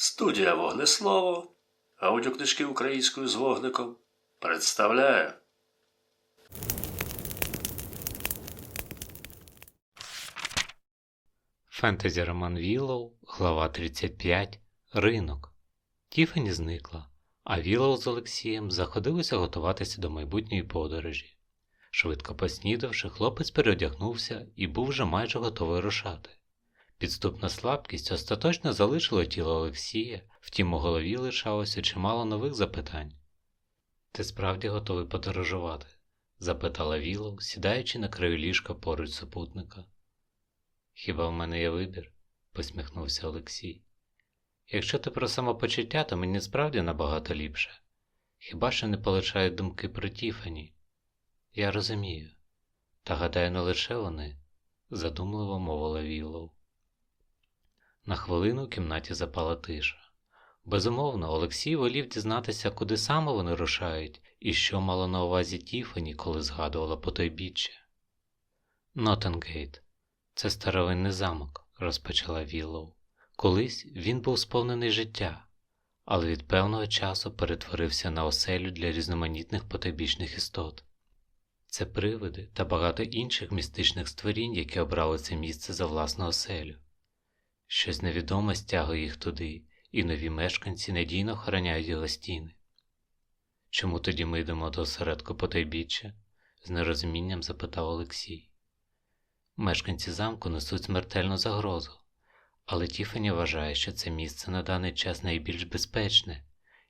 Студія Вогнеслово, аудіокнижки українською з вогником представляє. Фентезі Роман Віллоу, глава 35. Ринок. Тіфані зникла, а Віллоу з Олексієм заходилися готуватися до майбутньої подорожі. Швидко поснідавши, хлопець переодягнувся і був вже майже готовий рушати. Підступна слабкість остаточно залишила тіло Олексія, втім у голові лишалося чимало нових запитань. Ти справді готовий подорожувати? запитала Віллоу, сідаючи на краю ліжка поруч супутника. Хіба в мене є вибір? посміхнувся Олексій. Якщо ти про самопочуття, то мені справді набагато ліпше. Хіба що не полишають думки про Тіфані? Я розумію. Та гадаю, не лише вони, задумливо мовила Віллоу. На хвилину в кімнаті запала тиша. Безумовно, Олексій волів дізнатися, куди саме вони рушають, і що мала на увазі Тіфані, коли згадувала потойбіччя. Нотенгейт це старовинний замок, розпочала Віллоу. Колись він був сповнений життя, але від певного часу перетворився на оселю для різноманітних потойбічних істот. Це привиди та багато інших містичних створінь, які обрали це місце за власну оселю. Щось невідоме стягує їх туди, і нові мешканці надійно охороняють його стіни. Чому тоді ми йдемо до осередку потайбіччя? з нерозумінням запитав Олексій. Мешканці замку несуть смертельну загрозу, але Тіфані вважає, що це місце на даний час найбільш безпечне,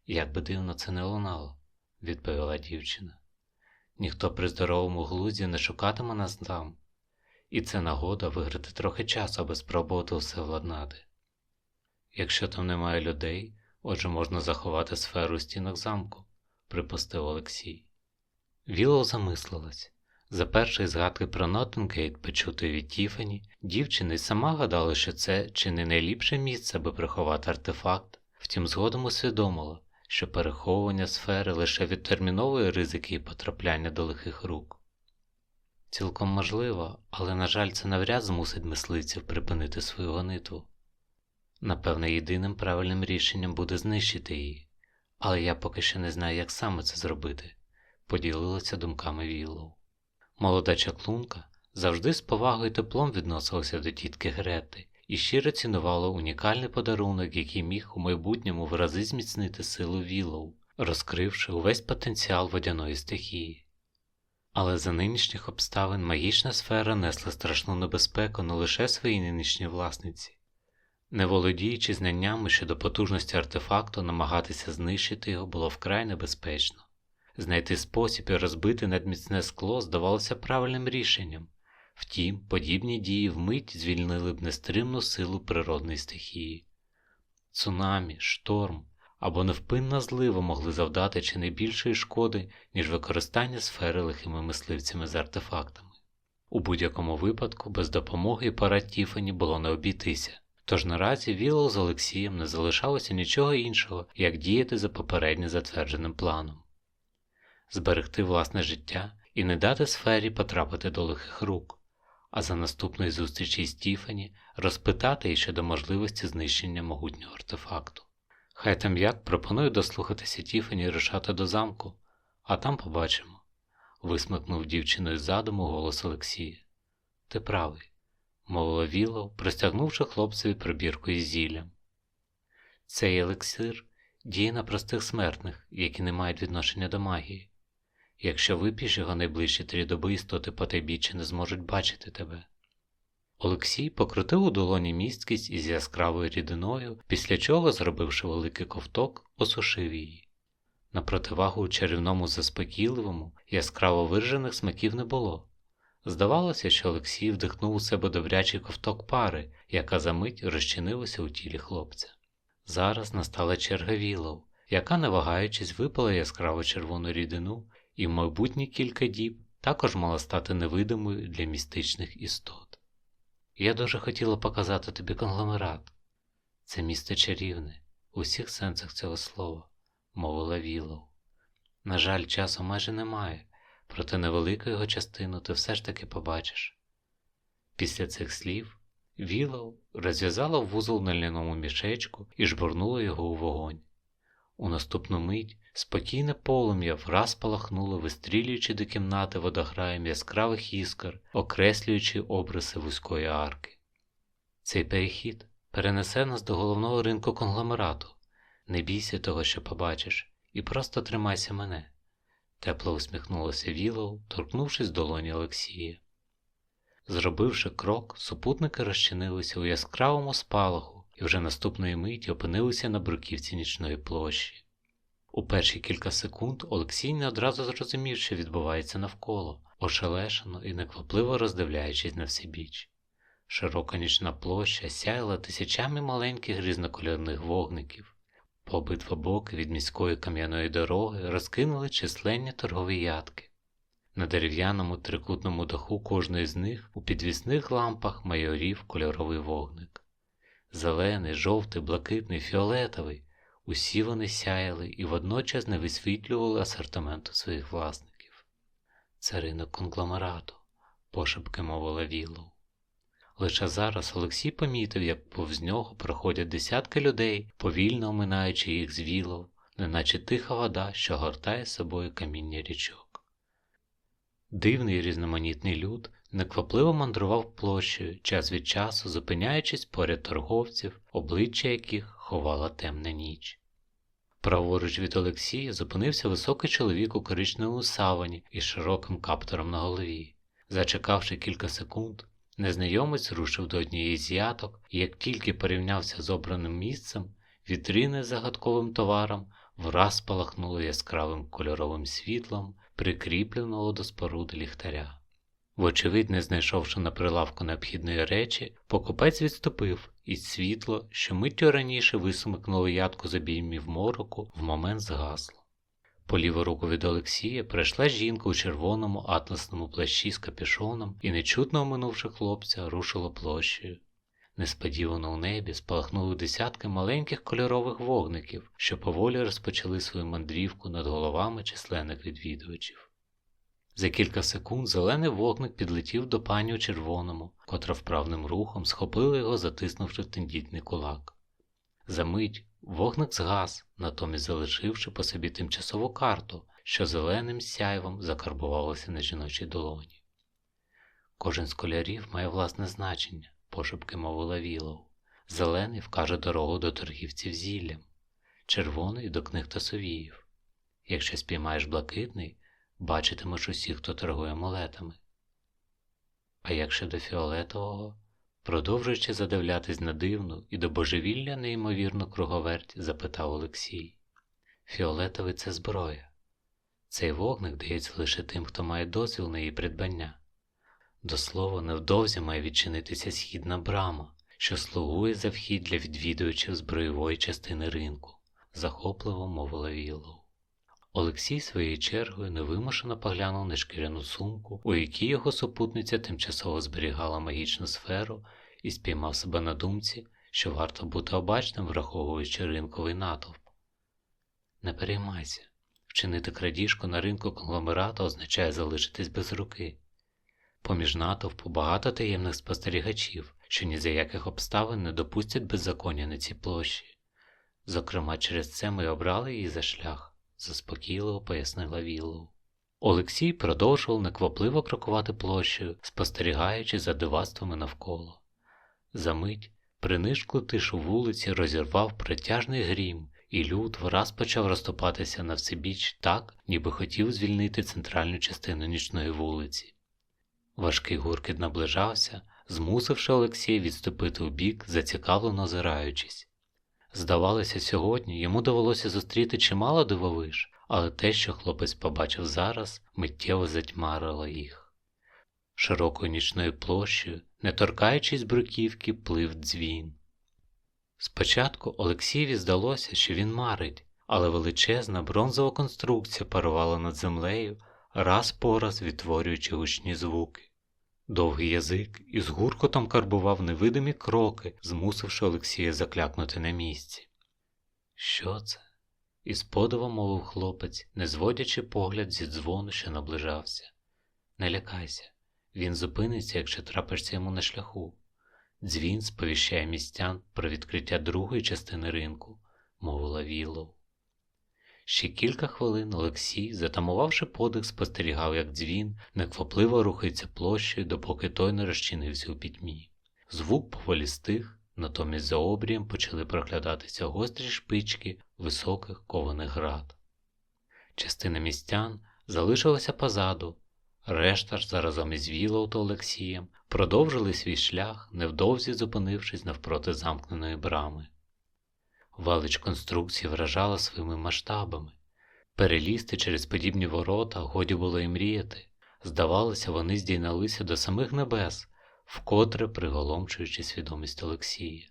як би дивно це не лунало, відповіла дівчина. Ніхто при здоровому глузді не шукатиме нас там, і це нагода виграти трохи часу, аби спробувати все владнати. Якщо там немає людей, отже можна заховати сферу у стінах замку, припустив Олексій. Віло замислилась. За першої згадки про Ноттенгейт, почутої від Тіфані, дівчина й сама гадала, що це чи не найліпше місце, аби приховати артефакт, втім згодом усвідомила, що переховування сфери лише відтерміновує ризики і потрапляння до лихих рук. Цілком можливо, але, на жаль, це навряд змусить мисливців припинити свою гонитву. Напевне, єдиним правильним рішенням буде знищити її, але я поки що не знаю, як саме це зробити, поділилася думками Віллоу. Молода чаклунка завжди з повагою і теплом відносилася до тітки Грети і щиро цінувала унікальний подарунок, який міг у майбутньому в рази зміцнити силу Віллоу, розкривши увесь потенціал водяної стихії. Але за нинішніх обставин магічна сфера несла страшну небезпеку не лише своїй нинішній власниці. Не володіючи знаннями щодо потужності артефакту, намагатися знищити його було вкрай небезпечно. Знайти спосіб і розбити надміцне скло здавалося правильним рішенням, втім, подібні дії вмить звільнили б нестримну силу природної стихії. Цунамі, шторм або невпинна злива могли завдати чи не більшої шкоди, ніж використання сфери лихими мисливцями з артефактами. У будь-якому випадку без допомоги і парад Тіфані було не обійтися. Тож наразі Віллоу з Олексієм не залишалося нічого іншого, як діяти за попередньо затвердженим планом, зберегти власне життя і не дати сфері потрапити до лихих рук, а за наступної зустрічі з Тіфані розпитати її щодо можливості знищення могутнього артефакту. Хай там як пропоную дослухатися Тіфані і рушати до замку, а там побачимо, висмикнув дівчиною з задуму голос Олексія. Ти правий мовила Віллоу, простягнувши хлопцеві прибірку із зіллям. Цей елексир діє на простих смертних, які не мають відношення до магії. Якщо вип'єш його найближчі три доби, істоти потайбіччя не зможуть бачити тебе. Олексій покрутив у долоні місткість із яскравою рідиною, після чого, зробивши великий ковток, осушив її. На противагу чарівному заспокійливому, яскраво виражених смаків не було. Здавалося, що Олексій вдихнув у себе добрячий ковток пари, яка за мить розчинилася у тілі хлопця. Зараз настала черга Вілов, яка, не вагаючись, випала яскраво червону рідину, і в майбутні кілька діб також мала стати невидимою для містичних істот. Я дуже хотіла показати тобі конгломерат. Це місто чарівне, у всіх сенсах цього слова, мовила Вілов. На жаль, часу майже немає проте невелику його частину ти все ж таки побачиш. Після цих слів Вілов розв'язала вузол на ляному мішечку і жбурнула його у вогонь. У наступну мить спокійне полум'я враз палахнуло, вистрілюючи до кімнати водограєм яскравих іскор, окреслюючи обриси вузької арки. Цей перехід перенесе нас до головного ринку конгломерату. Не бійся того, що побачиш, і просто тримайся мене. Тепло усміхнулося Вілоу, торкнувшись долоні Олексія. Зробивши крок, супутники розчинилися у яскравому спалаху і вже наступної миті опинилися на бруківці нічної площі. У перші кілька секунд Олексій не одразу зрозумів, що відбувається навколо, ошелешено і неквапливо роздивляючись на всебіч. Широка нічна площа сяяла тисячами маленьких різнокольорних вогників. По обидва боки від міської кам'яної дороги розкинули численні торгові ядки. На дерев'яному трикутному даху кожної з них у підвісних лампах майорів кольоровий вогник. Зелений, жовтий, блакитний, фіолетовий. Усі вони сяяли і водночас не висвітлювали асортименту своїх власників. Це ринок конгломерату, пошепки мовила Віллоу. Лише зараз Олексій помітив, як повз нього проходять десятки людей, повільно оминаючи їх з вілов, неначе тиха вода, що гортає собою каміння річок. Дивний різноманітний люд неквапливо мандрував площею, час від часу зупиняючись поряд торговців, обличчя яких ховала темна ніч. Праворуч від Олексія зупинився високий чоловік у коричневому савані із широким каптуром на голові. Зачекавши кілька секунд, незнайомець рушив до однієї з яток, і як тільки порівнявся з обраним місцем, вітрини з загадковим товаром враз спалахнули яскравим кольоровим світлом, прикріпленого до споруди ліхтаря. Вочевидь, не знайшовши на прилавку необхідної речі, покупець відступив, і світло, що миттю раніше висмикнуло ядку з обіймів мороку, в момент згасло. По ліву руку від Олексія прийшла жінка у червоному атласному плащі з капюшоном і, нечутно оминувши хлопця, рушила площею. Несподівано у небі спалахнули десятки маленьких кольорових вогників, що поволі розпочали свою мандрівку над головами численних відвідувачів. За кілька секунд зелений вогник підлетів до пані у червоному, котра вправним рухом схопила його, затиснувши тендітний кулак. За мить вогник згас, натомість залишивши по собі тимчасову карту, що зеленим сяйвом закарбувалося на жіночій долоні. Кожен з кольорів має власне значення, пошепки мовила Вілоу. Зелений вкаже дорогу до торгівців зіллям, червоний до книг та совіїв. Якщо спіймаєш блакитний, бачитимеш усіх, хто торгує молетами. А як щодо фіолетового, продовжуючи задивлятись на дивну і до божевілля неймовірну круговерть, запитав Олексій. Фіолетовий це зброя. Цей вогник дається лише тим, хто має дозвіл на її придбання. До слова, невдовзі має відчинитися східна брама, що слугує за вхід для відвідувачів зброєвої частини ринку, захопливо мовила Віллоу. Олексій своєю чергою невимушено поглянув на шкіряну сумку, у якій його супутниця тимчасово зберігала магічну сферу, і спіймав себе на думці, що варто бути обачним, враховуючи ринковий натовп. Не переймайся, вчинити крадіжку на ринку конгломерату означає залишитись без руки. Поміж натовпу багато таємних спостерігачів, що ні за яких обставин не допустять беззаконня на цій площі. Зокрема, через це ми обрали її за шлях заспокійливо пояснила Віллоу. Олексій продовжував неквапливо крокувати площею, спостерігаючи за дивацтвами навколо. Замить принишклу тишу вулиці розірвав притяжний грім, і люд враз почав розступатися на всебіч так, ніби хотів звільнити центральну частину нічної вулиці. Важкий гуркіт наближався, змусивши Олексія відступити у бік, зацікавлено озираючись. Здавалося, сьогодні йому довелося зустріти чимало дивовиж, але те, що хлопець побачив зараз, миттєво затьмарило їх. Широкою нічною площею, не торкаючись бруківки, плив дзвін. Спочатку Олексієві здалося, що він марить, але величезна бронзова конструкція парувала над землею, раз по раз відтворюючи гучні звуки. Довгий язик із гуркотом карбував невидимі кроки, змусивши Олексія заклякнути на місці. Що це? із подивом мовив хлопець, не зводячи погляд зі дзвону, що наближався. Не лякайся, він зупиниться, якщо трапишся йому на шляху. Дзвін сповіщає містян про відкриття другої частини ринку, мовила Віллоу. Ще кілька хвилин Олексій, затамувавши подих, спостерігав, як дзвін неквапливо рухається площею, допоки той не розчинився у пітьмі. Звук поволі стих, натомість за обрієм почали проглядатися гострі шпички високих кованих град. Частина містян залишилася позаду, решта ж заразом із Вілоу та Олексієм продовжили свій шлях, невдовзі зупинившись навпроти замкненої брами. Велич конструкції вражала своїми масштабами. Перелізти через подібні ворота годі було і мріяти. Здавалося, вони здійналися до самих небес, вкотре приголомчуючи свідомість Олексія.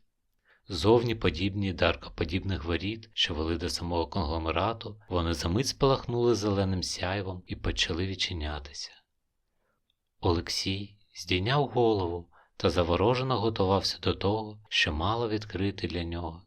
Зовні подібні до аркоподібних воріт, що вели до самого конгломерату, вони замить спалахнули зеленим сяйвом і почали відчинятися. Олексій здійняв голову та заворожено готувався до того, що мала відкрити для нього